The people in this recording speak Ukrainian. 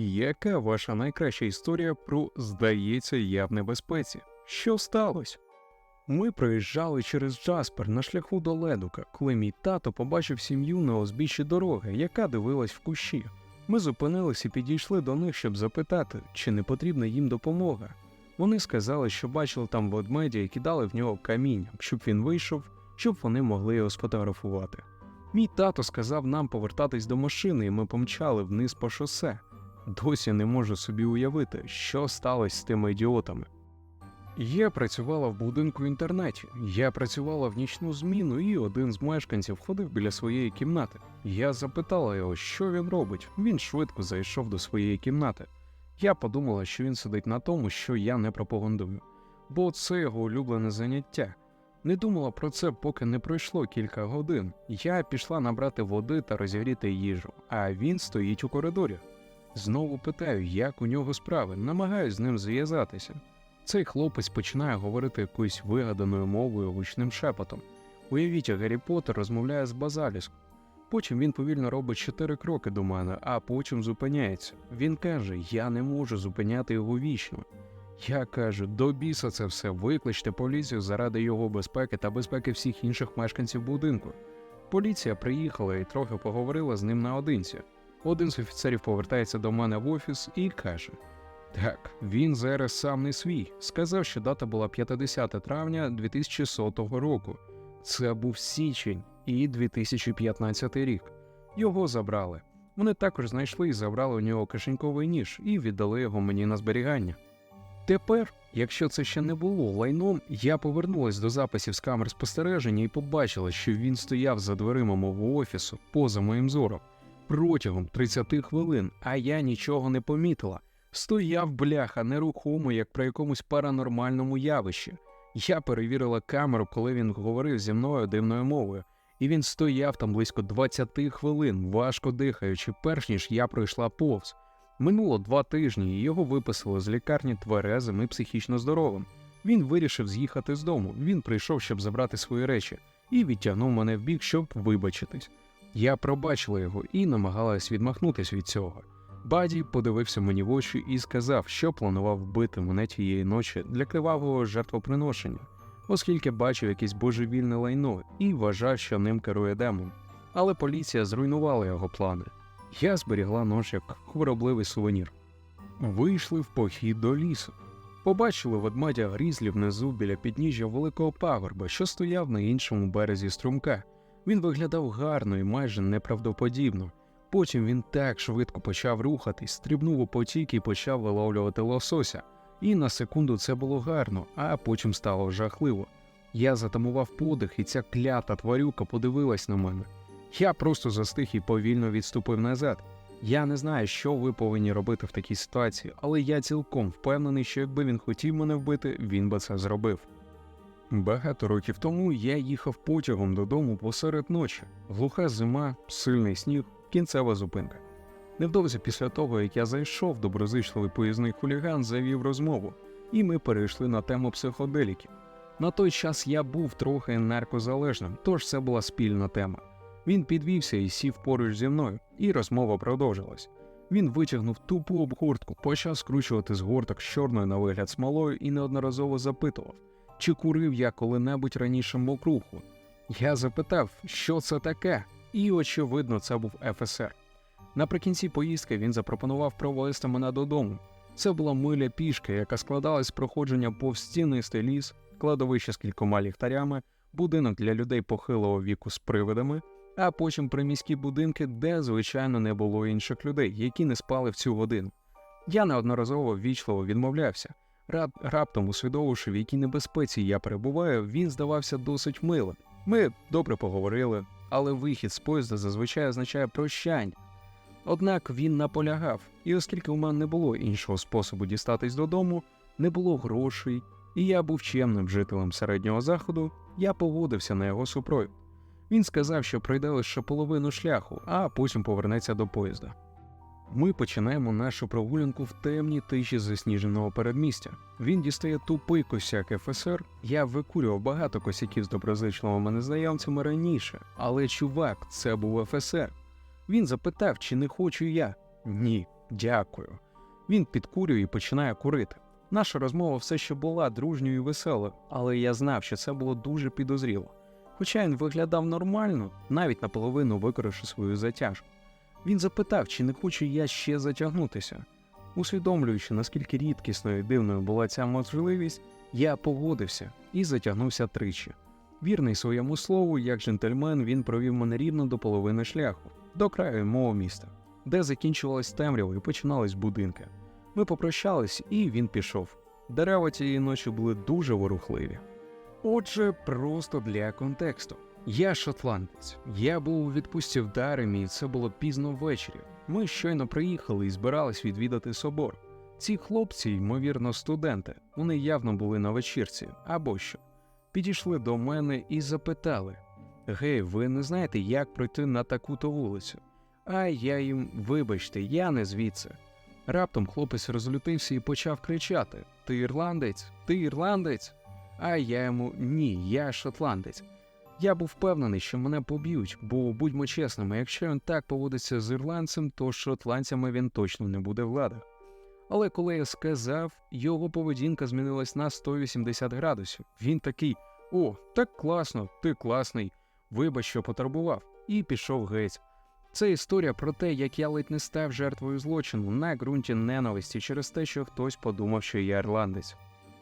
Яка ваша найкраща історія про здається, я в небезпеці? Що сталося? Ми проїжджали через Джаспер на шляху до Ледука, коли мій тато побачив сім'ю на узбіччі дороги, яка дивилась в кущі. Ми зупинились і підійшли до них, щоб запитати, чи не потрібна їм допомога. Вони сказали, що бачили там ведмедя і кидали в нього каміння, щоб він вийшов, щоб вони могли його сфотографувати. Мій тато сказав нам повертатись до машини, і ми помчали вниз по шосе. Досі не можу собі уявити, що сталося з тими ідіотами. Я працювала в будинку інтернеті. Я працювала в нічну зміну, і один з мешканців ходив біля своєї кімнати. Я запитала його, що він робить. Він швидко зайшов до своєї кімнати. Я подумала, що він сидить на тому, що я не пропагандую, бо це його улюблене заняття. Не думала про це, поки не пройшло кілька годин. Я пішла набрати води та розігріти їжу, а він стоїть у коридорі. Знову питаю, як у нього справи, намагаюсь з ним зв'язатися. Цей хлопець починає говорити якоюсь вигаданою мовою гучним шепотом. Уявіть, Гаррі Поттер розмовляє з базаліском. Потім він повільно робить чотири кроки до мене, а потім зупиняється. Він каже: Я не можу зупиняти його вічно. Я кажу, до біса це все, викличте поліцію заради його безпеки та безпеки всіх інших мешканців будинку. Поліція приїхала і трохи поговорила з ним наодинці. Один з офіцерів повертається до мене в офіс і каже: Так, він зараз сам не свій. Сказав, що дата була 50 травня 2100 року. Це був січень і 2015 рік. Його забрали. Вони також знайшли і забрали у нього кишеньковий ніж і віддали його мені на зберігання. Тепер, якщо це ще не було лайном, я повернулась до записів з камер спостереження і побачила, що він стояв за дверима мого офісу поза моїм зором протягом 30 хвилин, а я нічого не помітила. Стояв бляха нерухомо, як при якомусь паранормальному явищі. Я перевірила камеру, коли він говорив зі мною дивною мовою, і він стояв там близько 20 хвилин, важко дихаючи, перш ніж я пройшла повз. Минуло два тижні, і його виписали з лікарні тверезим і психічно здоровим. Він вирішив з'їхати з дому. Він прийшов, щоб забрати свої речі, і відтягнув мене в бік, щоб вибачитись. Я пробачила його і намагалась відмахнутися від цього. Баді подивився мені в очі і сказав, що планував вбити мене тієї ночі для кривавого жертвоприношення, оскільки бачив якесь божевільне лайно і вважав, що ним керує демон. Але поліція зруйнувала його плани. Я зберігла нож як хворобливий сувенір. Вийшли в похід до лісу. Побачили ведмедя грізлі внизу біля підніжжя великого пагорба, що стояв на іншому березі струмка. Він виглядав гарно і майже неправдоподібно. Потім він так швидко почав рухатись, стрибнув у потік і почав виловлювати лосося. І на секунду це було гарно, а потім стало жахливо. Я затамував подих, і ця клята тварюка подивилась на мене. Я просто застиг і повільно відступив назад. Я не знаю, що ви повинні робити в такій ситуації, але я цілком впевнений, що якби він хотів мене вбити, він би це зробив. Багато років тому я їхав потягом додому посеред ночі. Глуха зима, сильний сніг, кінцева зупинка. Невдовзі після того, як я зайшов, доброзичливий поїзний хуліган завів розмову, і ми перейшли на тему психоделіків. На той час я був трохи наркозалежним, тож це була спільна тема. Він підвівся і сів поруч зі мною, і розмова продовжилась. Він витягнув тупу обгортку, почав скручувати згорток з чорною на вигляд смолою і неодноразово запитував, чи курив я коли-небудь раніше мокруху. Я запитав, що це таке, і, очевидно, це був ФСР. Наприкінці поїздки він запропонував провести мене додому. Це була миля пішки, яка складалась з проходження повз стінистий ліс, кладовище з кількома ліхтарями, будинок для людей похилого віку з привидами, а потім приміські будинки, де, звичайно, не було інших людей, які не спали в цю годину. Я неодноразово ввічливо відмовлявся. Рап, раптом, усвідомивши, в якій небезпеці я перебуваю, він здавався досить милим. Ми добре поговорили, але вихід з поїзда зазвичай означає прощання. Однак він наполягав, і оскільки у мене не було іншого способу дістатись додому, не було грошей, і я був чемним жителем середнього заходу, я погодився на його супровід. Він сказав, що пройде лише половину шляху, а потім повернеться до поїзда. Ми починаємо нашу прогулянку в темній тиші засніженого передмістя. Він дістає тупий косяк ФСР. Я викурював багато косяків з доброзичливими незнайомцями раніше, але чувак, це був ФСР. Він запитав, чи не хочу я. Ні, Дякую. Він підкурює і починає курити. Наша розмова все ще була дружньою і веселою, але я знав, що це було дуже підозріло. Хоча він виглядав нормально, навіть наполовину викоривши свою затяжку. Він запитав, чи не хочу я ще затягнутися. Усвідомлюючи, наскільки рідкісною і дивною була ця можливість, я погодився і затягнувся тричі. Вірний своєму слову, як джентльмен, він провів мене рівно до половини шляху, до краю мого міста, де закінчувалась темрява і починались будинки. Ми попрощались, і він пішов. Дерева тієї ночі були дуже ворухливі. Отже, просто для контексту. Я шотландець. Я був у відпустці в Даремі, і це було пізно ввечері. Ми щойно приїхали і збирались відвідати собор. Ці хлопці, ймовірно, студенти, вони явно були на вечірці або що. Підійшли до мене і запитали: Гей, ви не знаєте, як пройти на таку-то вулицю? А я їм, вибачте, я не звідси. Раптом хлопець розлютився і почав кричати: Ти ірландець? Ти ірландець? А я йому ні, я шотландець. Я був впевнений, що мене поб'ють, бо будьмо чесними, якщо він так поводиться з ірландцем, то шотландцями він точно не буде в ладах. Але коли я сказав, його поведінка змінилась на 180 градусів. Він такий: О, так класно, ти класний, вибач, що потурбував, і пішов геть. Це історія про те, як я ледь не став жертвою злочину на ґрунті ненависті через те, що хтось подумав, що я ірландець.